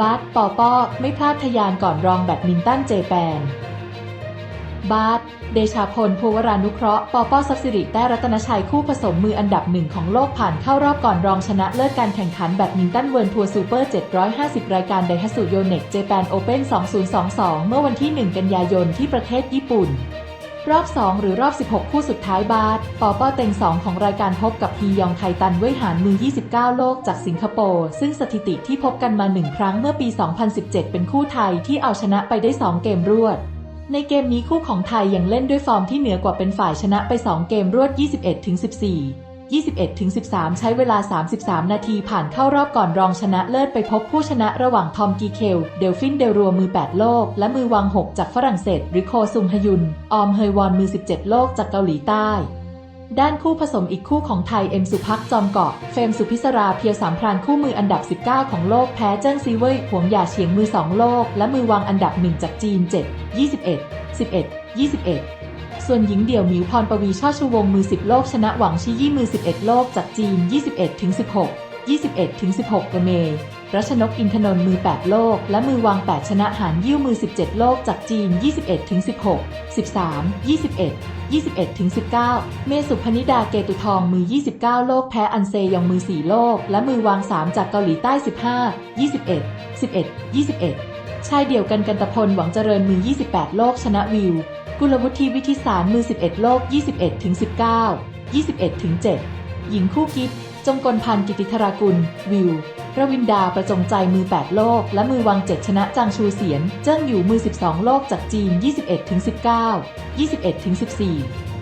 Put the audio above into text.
บาสปอปอไม่พลาดทยานก่อนรองแบดมินตันเจแปน บาสเดชาพลภูวรานุเคราะห์ปอปอซับสิริแต้รัตนชัยคู่ผสมมืออันดับหนึ่งของโลกผ่านเข้ารอบก่อนรองชนะเลิศการแข่งขันแบดมินตันเวิร์ลทัวร์ซูเปอร์ 750 รายการไดฮัสุโยเน็กเจแปนโอเพ่น2022 เมื่อวันที่ 1 กันยายนที่ประเทศญี่ปุ่น รอบ 2 หรือรอบ 16 คู่สุดท้ายบาสปอป้อเต็ง 2 ของรายการพบกับฮียองไทตันเว่ยหานมือ 29 โลกจากสิงคโปร์ ซึ่งสถิติที่พบกันมา1ครั้งเมื่อปี 2017 เป็นคู่ไทยที่เอาชนะไปได้ 2 เกมรวด ในเกมนี้คู่ของไทยยังเล่นด้วยฟอร์มที่เหนือกว่าเป็นฝ่ายชนะไป 2 เกมรวด 21-14 21-13 ใช้เวลา 33 นาทีผ่านเข้ารอบก่อนรองชนะเลิศไปพบผู้ชนะระหว่างทอมกีเคล เดลฟินเดลรัวมือ 8 โลก และมือวาง 6 จากฝรั่งเศสริโคซุงฮยุน ออมเฮยวอนมือ 17 โลกจากเกาหลีใต้ ด้านคู่ผสมอีกคู่ของไทย เอ็มสุพักจอมเกาะ เฟมสุพิศราเพียวสามพรานคู่มืออันดับ 19 ของโลกแพ้เจิ้งซีเว่ยหวงหยาเฉียงมือ 2 โลก และมือวางอันดับ 1 จากจีน 7 21 11 21 ส่วนหญิงเดี่ยวหมิวพรปวีช่อชูวงมือ 10 โลกชนะหวังชียี่มือ 11 โลกจากจีน 21ถึง16 21ถึง16 กเมรัชนกอินทนนท์มือ 8 โลก และมือวาง 8 ชนะหานยิ้วมือ 17 โลกจากจีน 21ถึง16 13 21 21ถึง19 เมสุพนิดาเกตุทองมือ 29 โลกแพ้อันเซยองมือ 4 โลก และมือวาง 3 จากเกาหลีใต้ 15 21 11 21 ชายเดี่ยวกันกันตพลหวังเจริญมือ 28 โลกชนะวิว กุลวุฒิวิทิสารมือ 11 โลก 21ถึง19 21ถึง7หญิงคู่กิฟจงกลพันธ์กิติธรากุล วิวระวินดาประจงใจมือ 8 โลก และมือวาง7ชนะจางชูเสียน เจิ้งอยู่มือ 12 โลกจากจีน 21ถึง19 21ถึง14